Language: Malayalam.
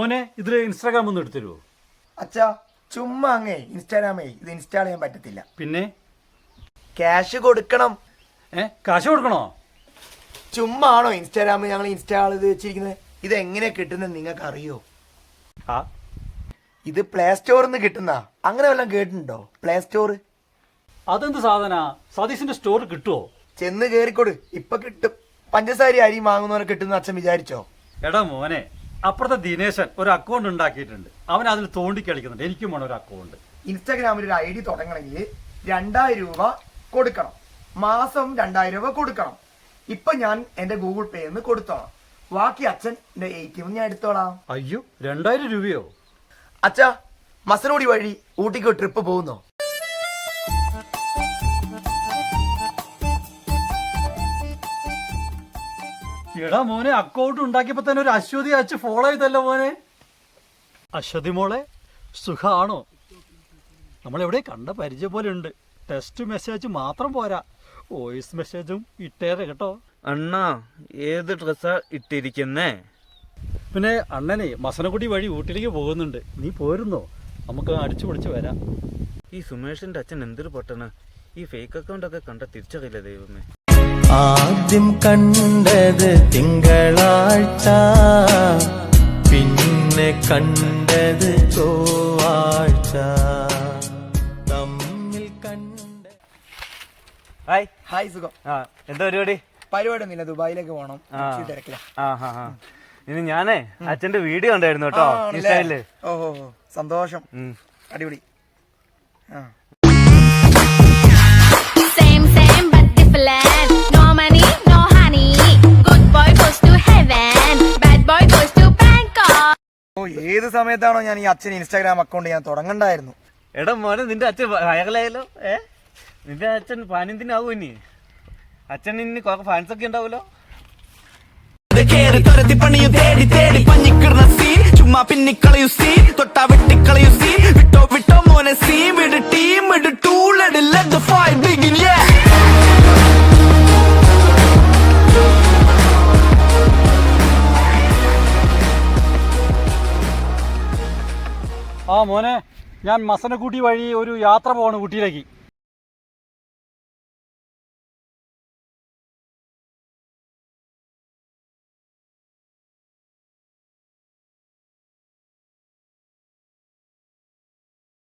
മോനെ ഇതിൽ ഇൻസ്റ്റാഗ്രാം ഒന്ന് എടുത്തരുമോ അച്ഛാ ചുമ്മാ അങ്ങേ ഇൻസ്റ്റാഗ്രാമേ ഇത് ഇൻസ്റ്റാൾ ചെയ്യാൻ പറ്റത്തില്ല. പിന്നെ? ക്യാഷ് കൊടുക്കണം. ഏ കാശ് കൊടുക്കണോ? ചുമ്മാ ആണോ ഇൻസ്റ്റാഗ്രാം ഞങ്ങൾ ഇൻസ്റ്റാൾ ചെയ്ത് വെച്ചിരിക്കുന്നത്? ഇത് എങ്ങനെ കിട്ടുന്നത് നിങ്ങൾക്ക് അറിയോ ആ. ഇത് പ്ലേ സ്റ്റോറിൽ നിന്ന് കിട്ടുന്ന. അങ്ങനെ വല്ലതും കേട്ടിട്ടുണ്ടോ? പ്ലേ സ്റ്റോർ അതെന്ത് സാധന? സതീശിന്റെ സ്റ്റോർ കിട്ടുമോ ചെന്ന് കേറിക്കൊട്. ഇപ്പൊ കിട്ടും. പഞ്ചസാര അരി വാങ്ങുന്നവരെ കിട്ടുന്ന അച്ഛൻ വിചാരിച്ചോ? എടാ മോനെ അപ്പുറത്തെ ദിനേശൻ ഒരു അക്കൗണ്ട് ഉണ്ടാക്കിയിട്ടുണ്ട്. അവൻ അതിൽ തോണ്ടി കളിക്കുന്നുണ്ട് എനിക്കും വേണം ഒരു അക്കൗണ്ട് ഇൻസ്റ്റാഗ്രാമിൽ ഒരു ഐ ഡി തുടങ്ങണമെങ്കിൽ രണ്ടായിരം രൂപ കൊടുക്കണം. മാസം രണ്ടായിരം രൂപ കൊടുക്കണം. ഇപ്പൊ ഞാൻ എന്റെ ഗൂഗിൾ പേ നിന്ന് കൊടുത്തോളാം. ബാക്കി അച്ഛൻ എന്റെ എ ടി എം ഞാൻ എടുത്തോളാം. അയ്യോ രണ്ടായിരം രൂപയോ? അച്ഛാ മസനോടി വഴി ഊട്ടിക്ക് ട്രിപ്പ് പോകുന്നോ? എടാ മോനെ അക്കൗണ്ട് ഉണ്ടാക്കിയപ്പോ തന്നെ ഒരു അശ്വതി അയച്ച് ഫോളോ ചെയ്തല്ലോ മോനെ. അശ്വതി മോളെ സുഖാണോ? നമ്മളെവിടെ കണ്ട പരിചയം പോലെ ഉണ്ട്. ടെസ്റ്റ് മെസ്സേജ് മാത്രം പോരാ. വോയിസ് മെസ്സേജും ഇട്ടേറെ കേട്ടോ. അണ്ണാ ഏത് ഡ്രസ്സാ ഇട്ടിരിക്കുന്നേ? പിന്നെ അണ്ണനെ മസനക്കുടി വഴി ഊട്ടിലേക്ക് പോകുന്നുണ്ട്. നീ പോരുന്നോ? നമുക്ക് അടിച്ചു പൊളിച്ച് വരാം. ഈ സുമേഷിന്റെ അച്ഛൻ എന്തൊരു പൊട്ടണ ഈ ഫേക്ക് അക്കൗണ്ട് ഒക്കെ കണ്ട തിരിച്ചറിയില്ല ദൈവമേ. ആദ്യം കണ്ടത് തിങ്കളാഴ്ച പിന്നെ കണ്ടത് ചൊവ്വാഴ്ച. തമ്മിൽ കണ്ട ഹായ്. ഹായ് സുഖം. ആ എന്താ പരിപാടി? പരിപാടി ഒന്നുമില്ല ദുബായിലേക്ക് പോകണം ആ. ഇച്ചിരി തിരക്കില. ആ ഹാ ഹാ. ഇനി ഞാനേ അച്ഛന്റെ വീഡിയോ ഉണ്ടായിരുന്നു കേട്ടോ ഇൻസ്റ്റയിൽ ഓഹോ. സന്തോഷം. ഉം. അടിപൊളി. ആ. ഏത് സമയത്താണോ ഞാൻ ഈ അച്ഛൻ ഇൻസ്റ്റാഗ്രാം അക്കൗണ്ട് ഞാൻ തുടങ്ങണ്ടായിരുന്നു. എടാ മോനെ നിന്റെ അച്ഛൻ വയറലായല്ലോ? ഏ? നിന്റെ അച്ഛൻ പാനിന്തിനാവൂ ഇനി. അച്ഛൻ ഇനി കുറെ ഫാൻസ് ഒക്കെ ഉണ്ടാവുമല്ലോ കേറി തുരത്തി പണിയും തേടി തേടി പഞ്ഞിക്കിടുന്ന സീൻ ചുമ്മാ പിന്നിക്കളയു സീൻ തൊട്ടാ വെട്ടിക്കളയു സീൻ ആ മോനെ ഞാൻ മസനക്കൂട്ടി വഴി ഒരു യാത്ര പോവാണ് ഊട്ടിയിലേക്ക്.